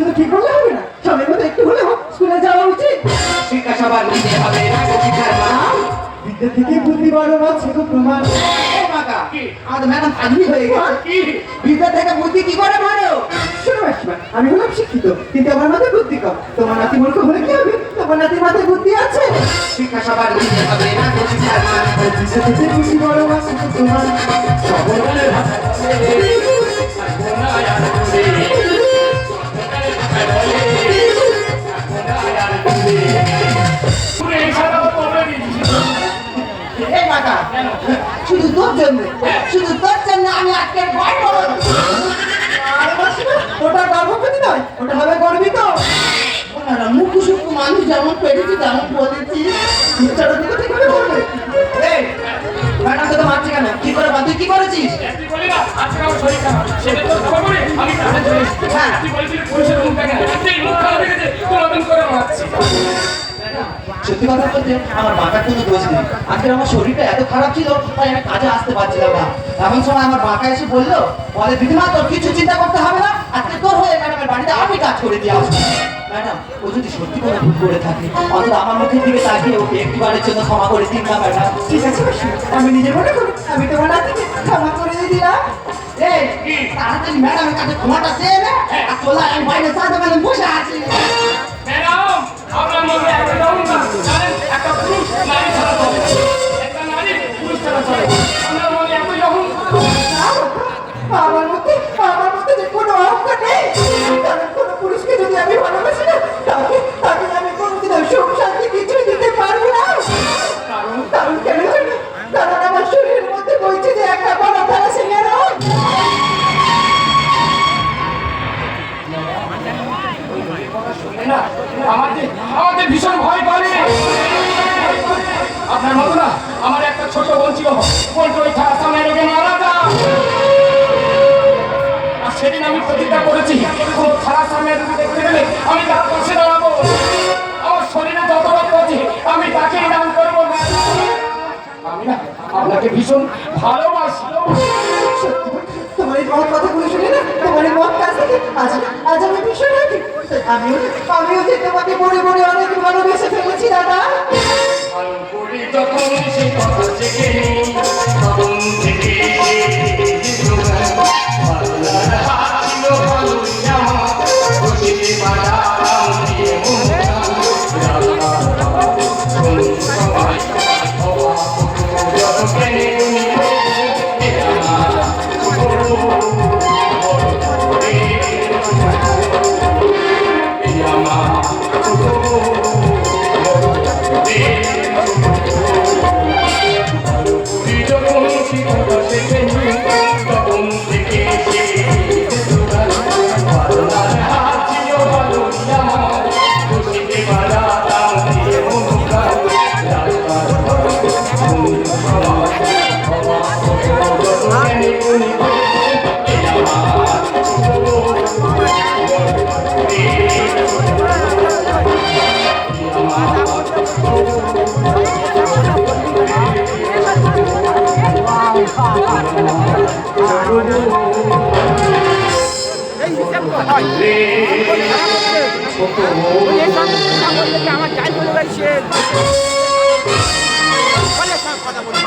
শুধু ঠিক বললে হবে না সময় মতো একটু হলেও স্কুলে যাওয়া উচিত। শিক্ষা সবার নিতে হবে না শিক্ষার মান বিদ্যা থেকে বুদ্ধি বাড়ানো আছে তো প্রমাণ। আমাদের ম্যাডাম আদমি হয়ে গেছে। কি? বিদ্যা থেকে বুদ্ধি কি করে মারো শোনো আমি হলাম শিক্ষিত কিন্তু আমার মাথায় বুদ্ধি কম। তোমার নাতি মূর্খ হলে কি হবে? তোমার নাতির মাথায় বুদ্ধি আছে। শিক্ষা সবার নিতে হবে না শিক্ষার মান বিদ্যা থেকে বুদ্ধি বাড়ানো আছে তো প্রমাণ। সকলের ভাষা এই মাকা শুধু তোর জন্য। শুধু তোর জন্য আমি আজকে গর্ব আরে ওটা গর্ভবতী নয় ওটা হবে গর্বিত। মুখ মানুষ যেমন পেরেছি তেমন বলেছি। মিথ্যাটা দিকে ঠিক করে বলবে। এই তো মারছে কেন? কি করে তুই কি করেছিস? তুই কথা বলতে আমার বাঁকার কোনো দোষ নেই আজকে আমার শরীরটা এত খারাপ ছিল তাই আমি কাজে আসতে পারছিলাম না। এমন সময় আমার বাঁকা এসে বলল বলে দিদিমা তোর কিছু চিন্তা করতে হবে না আজকে তোর হয়ে ম্যাডামের বাড়িতে আমি কাজ করে দিয়ে আসব। ম্যাডাম ও যদি সত্যি কোনো ভুল করে থাকে অন্তত আমার মুখের দিকে তাকিয়ে ওকে একটিবারের জন্য ক্ষমা করে দিন না ম্যাডাম। ঠিক আছে আমি নিজে মনে করি আমি তোমার নাতিকে ক্ষমা করে দিলাম এই তাড়াতাড়ি ম্যাডামের কাছে ক্ষমাটা চেয়ে নে আর চলে আমি বাইরে সাথে মানে বসে আছি। ম্যাডাম আপনার আমার মধ্যে আমার মধ্যে যে কোনো অহংকার নেই। কারণ কোনো পুরুষকে যদি আমি ভালোবাসি না, তাকে তাকে আমি কোনোদিন সুখ শান্তি কিছুই প্রতিজ্ঞা করেছি। কোনো থানার সামনে দেখতে গেলে আমি তার পাশে দাঁড়াবো। আমার শরীরে যত রক্ত আছে আমি তাকেই দান করব। আমি না আপনাকে ভীষণ ভালোবাসি। তোমার এই মহৎ কথাগুলো শুনে না? তোমার এই মহৎ কাজ থেকে আজ আজ আমি ভীষণ রাখি আমিও আমিও যে তোমাকে মনে মনে অনেক ভালোবেসে ফেলেছি দাদা। যখন সে কথা জেগে। তখন আমার যাই বলে গেছে ফলে সব কথা বলি